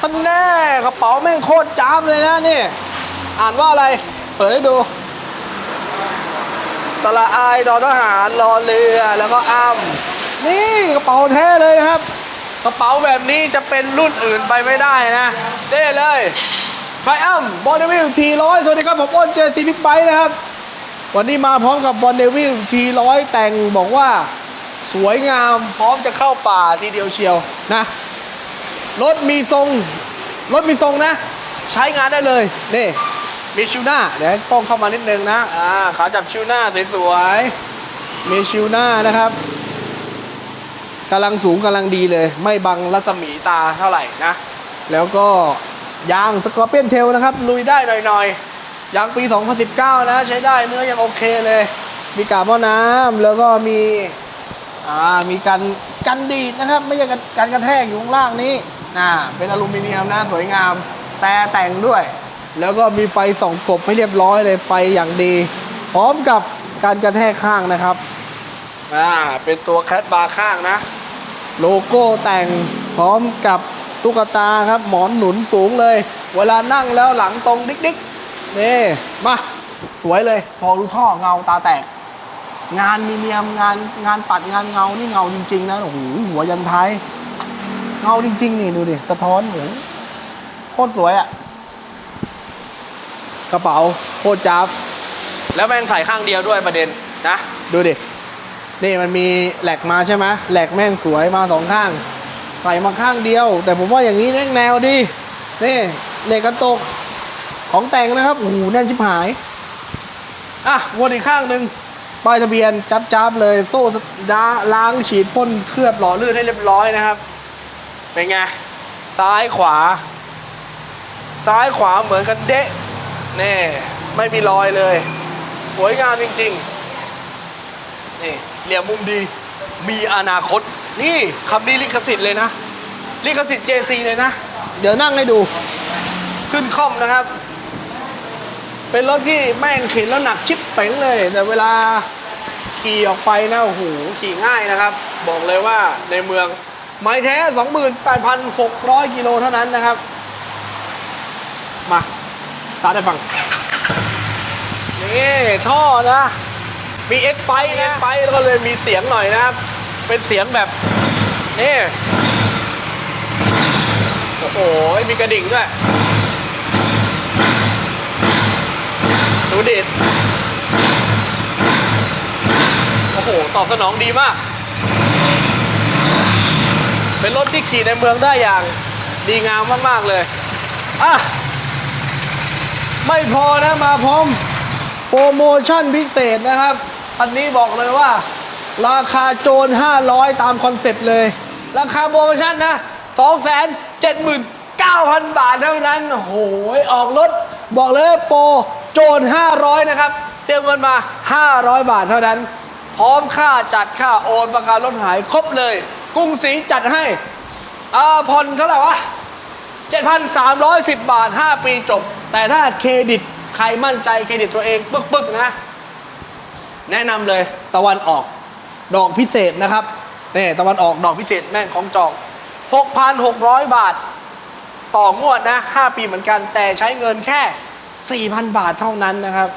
ท่านแน่กระเป๋าแม่งโคตรจ้ามเลยนะนี่ อ่านว่าอะไร เปิดให้ดูสระอายดอทหารรอเรือแล้วก็อ้ำนี่กระเป๋าแท้เลยครับ กระเป๋าแบบนี้จะเป็นรุ่นอื่นไปไม่ได้นะเด้เลยไฟอัมบอลเดวิลทีร้อยสวัสดีครับผมอ้นเจซีพิกไบนะครับ วันนี้มาพร้อมกับบอลเดวิลทีร้อยแต่งบอกว่า สวยงามพร้อมจะเข้าป่าทีเดียวเชียวนะ รถมีทรง รถมีทรงนะ ใช้งานได้เลยนี่มีชิวหน้าเดี๋ยวกล้องเข้ามานิดนึงนะอ่าขาจับชิวหน้าสวยๆมีชิวหน้านะครับกำลังสูงกำลังดีเลย ไม่บังรัศมีตาเท่าไหร่นะ แล้วก็ยางสกอร์เปียนเทลนะครับ ลุยได้หน่อยๆยางปี 2019 นะ ใช้ได้เนื้อยังโอเคเลย มีกาบหม้อน้ำแล้วก็มีอ่ามีกันกันดีดนะครับ ไม่ใช่กันกันกระแทกอยู่ข้างล่างนี้ น่าเป็นอลูมิเนียมนะสวยงาม แต่แต่งด้วย แล้วก็มีไฟส่องกบให้เรียบร้อยเลยไฟอย่างดี พร้อมกับการกระแทกข้างนะครับอ่าเป็นตัวแคทบาร์ข้างนะ โลโก้แต่งพร้อมกับตุ๊กตาครับหมอนหนุนสูงเลย เวลานั่งแล้วหลังตรงดิ๊กดิ๊กนี่มาสวยเลยพอดูท่อเงาตาแตก งานมีเนียมงานงานปัดงานเงานี่เงาจริงๆนะโอ้โหหัวยันท้าย เงาจริง ๆ นี่ดูดิสะท้อนโอ้โหโคตรสวยอะ่ะ กระเป๋าโคตรจับแล้วแม่งใส่ข้างเดียวด้วยประเด็นนะ ดูดิ นี่มันมีแหลกมาใช่ไหมแหลกแม่งสวยมาสองข้าง ใส่มาข้างเดียว แต่ผมว่าอย่างนี้แน่งแนวดี นี่เหล็กกระตกของแต่งนะครับโอ้โหแน่นชิบหาย อะวนอีกข้างหนึ่งป้ายทะเบียนจับจับๆเลย โซ่ดาล้างฉีดพ่นเคลือบหล่อลื่นให้เรียบร้อยนะครับ เป็นไง ซ้ายขวา ซ้ายขวาเหมือนกันเดะแน่ไม่มีรอยเลย สวยงามจริงๆ นี่เหลี่ยมมุมดี มีอนาคต นี่คำนี้ลิขสิทธิ์เลยนะ ลิขสิทธิ์ JC เลยนะ เดี๋ยวนั่งให้ดู ขึ้นคล่อมนะครับ เป็นรถที่แม่งเข็นแล้วหนักชิปเป๋งเลย แต่เวลาขี่ออกไปนะโอ้โหขี่ง่ายนะครับ บอกเลยว่าในเมือง ไม้แท้ 28,600 กิโลเท่านั้นนะครับ มาตาร์ทให้ฟัง นี่ท่อนะ มีเอ็กไฟนะไฟแล้วก็เลยมีเสียงหน่อยนะครับ เป็นเสียงแบบ นี่ โอ้โห มีกระดิ่งด้วยดูดิโอ้โห ตอบสนองดีมาก เป็นรถที่ขี่ในเมืองได้อย่างดีงามมากๆเลยอะไม่พอนะมาพร้อมโปรโมชั่นพิเศษนะครับคันนี้บอกเลยว่า ราคาโจร 500 ตามคอนเซ็ปต์เลย ราคาโปรโมชั่นนะ279,000 บาทเท่านั้นโอ้โหออกรถบอกเลยโปรโจร 500 นะครับ เตรียมเงินมา 500 บาทเท่านั้น พร้อมค่าจัดค่าโอนประกันรถหายครบเลย กรุงศรีจัดให้อ่าผ่อนเท่าไหร่วะ 7,310 บาท 5 ปีจบ แต่ถ้าเครดิตใครมั่นใจเครดิตตัวเองปึกๆนะ แนะนำเลยตะวันออกดอกพิเศษนะครับนี่ตะวันออกดอกพิเศษแม่งของจอง 6,600 บาท ต่องวดนะ 5 ปีเหมือนกัน แต่ใช้เงินแค่ 4,000 บาทเท่านั้นนะครับ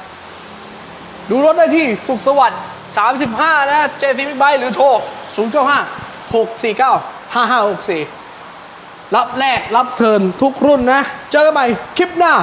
ดูรถได้ที่สุขสวัสดิ์35 นะ JC Big Bike หรือโทร095 649 5564 รับแรกรับเทินทุกรุ่นนะ เจอกันใหม่คลิปหน้า